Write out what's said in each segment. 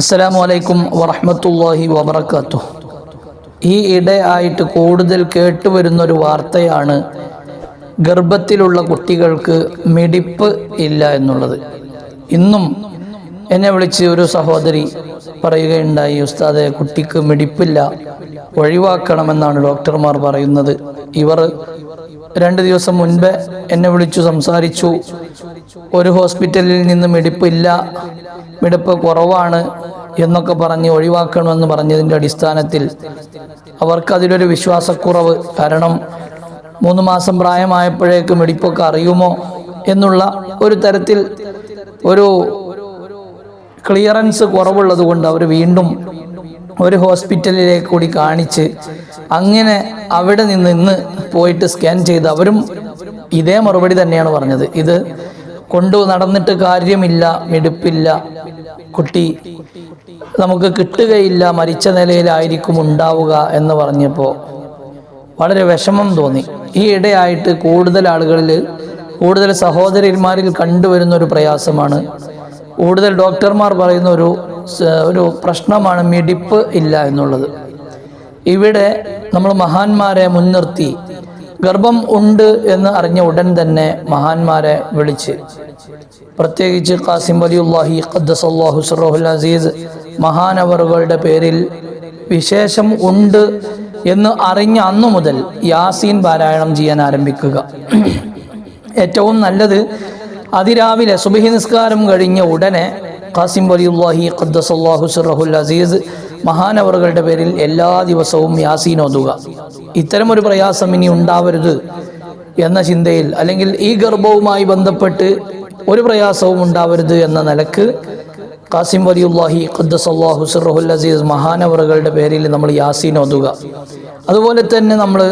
അസ്സലാമു അലൈക്കും വറഹമത്തല്ലാഹി വബർക്കാത്തു ഈ ഇടയായിട്ട് കൂടുതൽ കേട്ടുവരുന്നൊരു വാർത്തയാണ് ഗർഭത്തിലുള്ള കുട്ടികൾക്ക് മിടിപ്പ് ഇല്ല എന്നുള്ളത്. ഇന്നും എന്നെ വിളിച്ച് ഒരു സഹോദരി പറയുകയുണ്ടായി ഉസ്താദെ കുട്ടിക്ക് മിടിപ്പില്ല ഒഴിവാക്കണമെന്നാണ് ഡോക്ടർമാർ പറയുന്നത്. ഇവർ രണ്ട് ദിവസം മുൻപ് എന്നെ വിളിച്ചു സംസാരിച്ചു. ഒരു ഹോസ്പിറ്റലിൽ നിന്ന് മിടിപ്പില്ല മിടിപ്പ് കുറവാണ് എന്നൊക്കെ പറഞ്ഞ് ഒഴിവാക്കണമെന്ന് പറഞ്ഞതിന്റെ അടിസ്ഥാനത്തിൽ അവർക്ക് അതിലൊരു വിശ്വാസക്കുറവ്. കാരണം മൂന്ന് മാസം പ്രായമായപ്പോഴേക്ക് മിടിപ്പൊക്കെ അറിയുമോ എന്നുള്ള ഒരു തരത്തിൽ ഒരു ക്ലിയറൻസ് കുറവുള്ളത് കൊണ്ട് അവർ വീണ്ടും ഒരു ഹോസ്പിറ്റലിലേക്ക് കൂടി കാണിച്ച് അങ്ങനെ അവിടെ നിന്ന് ഇന്ന് പോയിട്ട് സ്കാൻ ചെയ്ത് അവരും ഇതേ മറുപടി തന്നെയാണ് പറഞ്ഞത്. ഇത് കൊണ്ടു നടന്നിട്ട് കാര്യമില്ല മിടുപ്പില്ല. കുട്ടി നമുക്ക് കിട്ടുകയില്ല മരിച്ച നിലയിലായിരിക്കും ഉണ്ടാവുക എന്ന് പറഞ്ഞപ്പോൾ വളരെ വിഷമം തോന്നി. ഈ ഇടയായിട്ട് കൂടുതൽ ആളുകളിൽ കൂടുതൽ സഹോദരിമാരിൽ കണ്ടുവരുന്ന ഒരു പ്രയാസമാണ്. കൂടുതൽ ഡോക്ടർമാർ പറയുന്ന ഒരു ഒരു പ്രശ്നമാണ് മിടിപ്പ് ഇല്ല എന്നുള്ളത്. ഇവിടെ നമ്മൾ മഹാന്മാരെ മുൻനിർത്തി. ഗർഭം ഉണ്ട് എന്ന് അറിഞ്ഞ ഉടൻ തന്നെ മഹാന്മാരെ വിളിച്ച്. പ്രത്യേകിച്ച് ഖാസിം വലിയുല്ലാഹി ഖദ്ദസല്ലാഹു അസീസ് മഹാനവറുകളുടെ പേരിൽ വിശേഷം ഉണ്ട് എന്ന് അറിഞ്ഞ അന്നു മുതൽ യാസീൻ പാരായണം ചെയ്യാൻ ആരംഭിക്കുക. ഏറ്റവും നല്ലത് അതിരാവിലെ സുബഹി നിസ്കാരം കഴിഞ്ഞ ഉടനെ ഖാസിം വലിയുല്ലാഹി ഖദ്ദസല്ലാഹു സുറഹുൽ അസീസ് മഹാനവറുകളുടെ പേരിൽ എല്ലാ ദിവസവും യാസീൻ ഓതുക. ഇത്തരമൊരു പ്രയാസം ഇനി ഉണ്ടാവരുത് എന്ന ചിന്തയിൽ അല്ലെങ്കിൽ ഈ ഗർഭവുമായി ബന്ധപ്പെട്ട് ഒരു പ്രയാസവും ഉണ്ടാവരുത് എന്ന നിലയ്ക്ക് കാസിം വലിയുല്ലാഹി ഖദ്ദസല്ലാഹു സുറഹുൽ അസീസ് മഹാനവറുകളുടെ പേരിൽ നമ്മൾ യാസീൻ ഓതുക. അതുപോലെ തന്നെ നമ്മൾ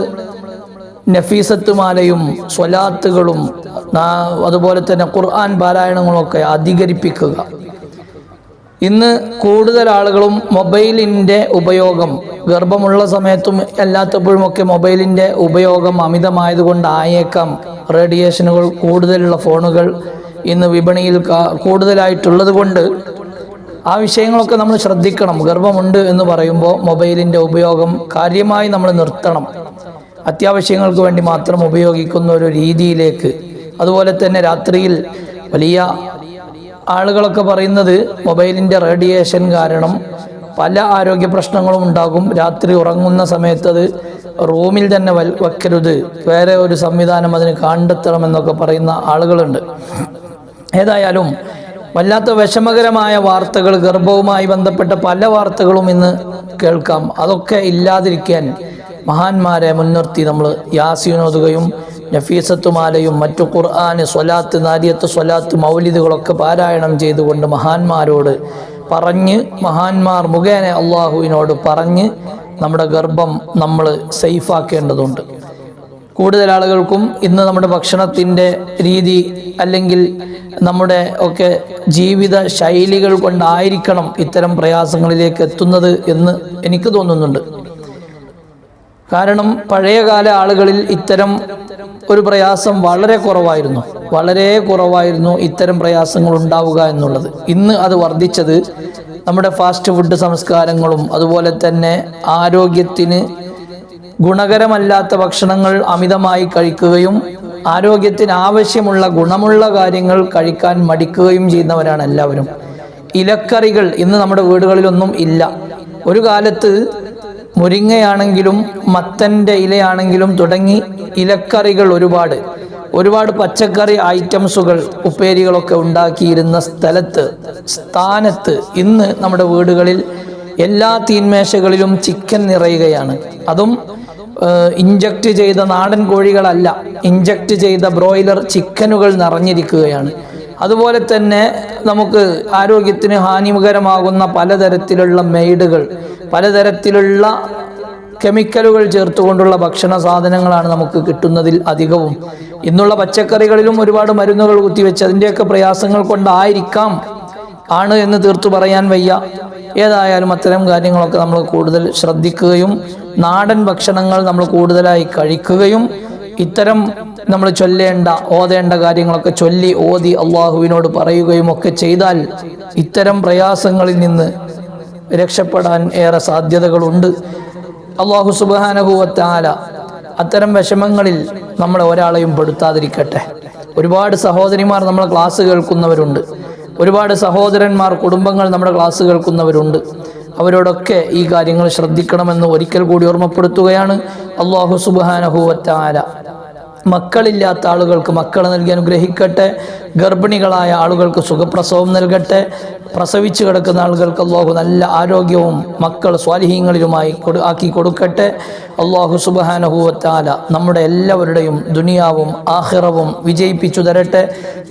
നഫീസത്ത് മാലയും സ്വലാത്തുകളും അതുപോലെ തന്നെ ഖുർആൻ പാരായണങ്ങളൊക്കെ അധികരിപ്പിക്കുക. ഇന്ന് കൂടുതൽ ആളുകളും മൊബൈലിന്റെ ഉപയോഗം ഗർഭമുള്ള സമയത്തും അല്ലാത്തപ്പോഴുമൊക്കെ മൊബൈലിന്റെ ഉപയോഗം അമിതമായതുകൊണ്ടായേക്കാം. റേഡിയേഷനുകൾ കൂടുതലുള്ള ഫോണുകൾ ഇന്ന് വിപണിയിൽ കൂടുതലായിട്ടുള്ളത് കൊണ്ട് ആ വിഷയങ്ങളൊക്കെ നമ്മൾ ശ്രദ്ധിക്കണം. ഗർഭമുണ്ട് എന്ന് പറയുമ്പോൾ മൊബൈലിന്റെ ഉപയോഗം കാര്യമായി നമ്മൾ നിർത്തണം. അത്യാവശ്യങ്ങൾക്ക് വേണ്ടി മാത്രം ഉപയോഗിക്കുന്ന ഒരു രീതിയിലേക്ക്. അതുപോലെ തന്നെ രാത്രിയിൽ വലിയ ആളുകളൊക്കെ പറയുന്നത് മൊബൈലിന്റെ റേഡിയേഷൻ കാരണം പല ആരോഗ്യ പ്രശ്നങ്ങളും ഉണ്ടാകും. രാത്രി ഉറങ്ങുന്ന സമയത്ത് അത് റൂമിൽ തന്നെ വൽ വെക്കരുത്. വേറെ ഒരു സംവിധാനം അതിന് കണ്ടെത്തണമെന്നൊക്കെ പറയുന്ന ആളുകളുണ്ട്. ഏതായാലും വല്ലാത്ത വിഷമകരമായ വാർത്തകൾ ഗർഭവുമായി ബന്ധപ്പെട്ട പല വാർത്തകളും ഇന്ന് കേൾക്കാം. അതൊക്കെ ഇല്ലാതിരിക്കാൻ മഹാന്മാരെ മുൻനിർത്തി നമ്മൾ യാസീനോതുകയും നഫീസത്തുമാലയും മറ്റു ഖുർആാന് സ്വലാത്ത് നാരിയത്ത് സ്വലാത്ത് മൗലിദുകളൊക്കെ പാരായണം ചെയ്തുകൊണ്ട് മഹാന്മാരോട് പറഞ്ഞ് മഹാന്മാർ മുഖേന അള്ളാഹുവിനോട് പറഞ്ഞ് നമ്മുടെ ഗർഭം നമ്മൾ സേഫാക്കേണ്ടതുണ്ട്. കൂടുതൽ ആളുകൾക്കും ഇന്ന് നമ്മുടെ ഭക്ഷണത്തിന്റെ രീതി അല്ലെങ്കിൽ നമ്മുടെ ഒക്കെ ജീവിത ശൈലികൾ കൊണ്ടായിരിക്കണം ഇത്തരം പ്രയാസങ്ങളിലേക്ക് എത്തുന്നത് എന്ന് എനിക്ക് തോന്നുന്നുണ്ട്. കാരണം പഴയകാല ആളുകളിൽ ഇത്തരം ഒരു പ്രയാസം വളരെ കുറവായിരുന്നു. വളരെ കുറവായിരുന്നു ഇത്തരം പ്രയാസങ്ങൾ ഉണ്ടാവുക എന്നുള്ളത്. ഇന്ന് അത് വർദ്ധിച്ചത് നമ്മുടെ ഫാസ്റ്റ് ഫുഡ് സംസ്കാരങ്ങളും അതുപോലെ തന്നെ ആരോഗ്യത്തിന് ഗുണകരമല്ലാത്ത ഭക്ഷണങ്ങൾ അമിതമായി കഴിക്കുകയും ആരോഗ്യത്തിന് ആവശ്യമുള്ള ഗുണമുള്ള കാര്യങ്ങൾ കഴിക്കാൻ മടിക്കുകയും ചെയ്യുന്നവരാണ് എല്ലാവരും. ഇലക്കറികൾ ഇന്ന് നമ്മുടെ വീടുകളിലൊന്നും ഇല്ല. ഒരു കാലത്ത് മുരിങ്ങയാണെങ്കിലും മത്തന്റെ ഇലയാണെങ്കിലും തുടങ്ങി ഇലക്കറികൾ ഒരുപാട്. ഒരുപാട് പച്ചക്കറി ഐറ്റംസുകൾ ഉപ്പേരികളൊക്കെ ഉണ്ടാക്കിയിരുന്ന സ്ഥലത്ത് സ്ഥാനത്ത് ഇന്ന് നമ്മുടെ വീടുകളിൽ എല്ലാ തീന്മേശകളിലും ചിക്കൻ നിറയുകയാണ്. അതും ഇഞ്ചക്ട് ചെയ്ത നാടൻ കോഴികളല്ല ഇഞ്ചക്ട് ചെയ്ത ബ്രോയിലർ ചിക്കനുകൾ നിറഞ്ഞിരിക്കുകയാണ്. അതുപോലെ തന്നെ നമുക്ക് ആരോഗ്യത്തിന് ഹാനികരമാകുന്ന പലതരത്തിലുള്ള മെയ്ഡുകൾ പലതരത്തിലുള്ള കെമിക്കലുകൾ ചേർത്തുകൊണ്ടുള്ള ഭക്ഷണ സാധനങ്ങളാണ് നമുക്ക് കിട്ടുന്നതിൽ അധികവും. ഇന്നുള്ള പച്ചക്കറികളിലും ഒരുപാട് മരുന്നുകൾ കുത്തിവെച്ച് അതിന്റെയൊക്കെ പ്രയാസങ്ങൾ കൊണ്ടായിരിക്കാം. ആണ് എന്ന് തീർത്തു പറയാൻ വയ്യ. ഏതായാലും അത്തരം കാര്യങ്ങളൊക്കെ നമ്മൾ കൂടുതൽ ശ്രദ്ധിക്കുകയും നാടൻ ഭക്ഷണങ്ങൾ നമ്മൾ കൂടുതലായി കഴിക്കുകയും ഇത്തരം നമ്മൾ ചൊല്ലേണ്ട ഓതേണ്ട കാര്യങ്ങളൊക്കെ ചൊല്ലി ഓതി അള്ളാഹുവിനോട് പറയുകയും ഒക്കെ ചെയ്താൽ ഇത്തരം പ്രയാസങ്ങളിൽ നിന്ന് രക്ഷപ്പെടാൻ ഏറെ സാധ്യതകളുണ്ട്. അള്ളാഹു സുബാനഹുവത്താല അത്തരം വിഷമങ്ങളിൽ നമ്മളെ ഒരാളെയും പെടുത്താതിരിക്കട്ടെ. ഒരുപാട് സഹോദരിമാർ നമ്മളെ ക്ലാസ് കേൾക്കുന്നവരുണ്ട്. ഒരുപാട് സഹോദരന്മാർ കുടുംബങ്ങൾ നമ്മുടെ ക്ലാസ് കേൾക്കുന്നവരുണ്ട്. അവരോടൊക്കെ ഈ കാര്യങ്ങൾ ശ്രദ്ധിക്കണമെന്ന് ഒരിക്കൽ കൂടി ഓർമ്മപ്പെടുത്തുകയാണ് അള്ളാഹു സുബാനഹുവറ്റാല മക്കളില്ലാത്ത ആളുകൾക്ക് മക്കൾ നൽകി അനുഗ്രഹിക്കട്ടെ ഗർഭിണികളായ ആളുകൾക്ക് സുഖപ്രസവം നൽകട്ടെ പ്രസവിച്ചു കിടക്കുന്ന ആളുകൾക്ക് അള്ളാഹു നല്ല ആരോഗ്യവും മക്കൾ സ്വാലിഹീങ്ങളിലുമായി കൊടു ആക്കി കൊടുക്കട്ടെ. അള്ളാഹു സുബാനഹുവത്താല നമ്മുടെ എല്ലാവരുടെയും ദുനിയാവും ആഹിറവും വിജയിപ്പിച്ചു തരട്ടെ.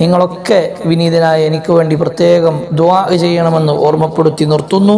നിങ്ങളൊക്കെ വിനീതനായ എനിക്ക് വേണ്ടി പ്രത്യേകം ദ്വാ ചെയ്യണമെന്ന് ഓർമ്മപ്പെടുത്തി നിർത്തുന്നു.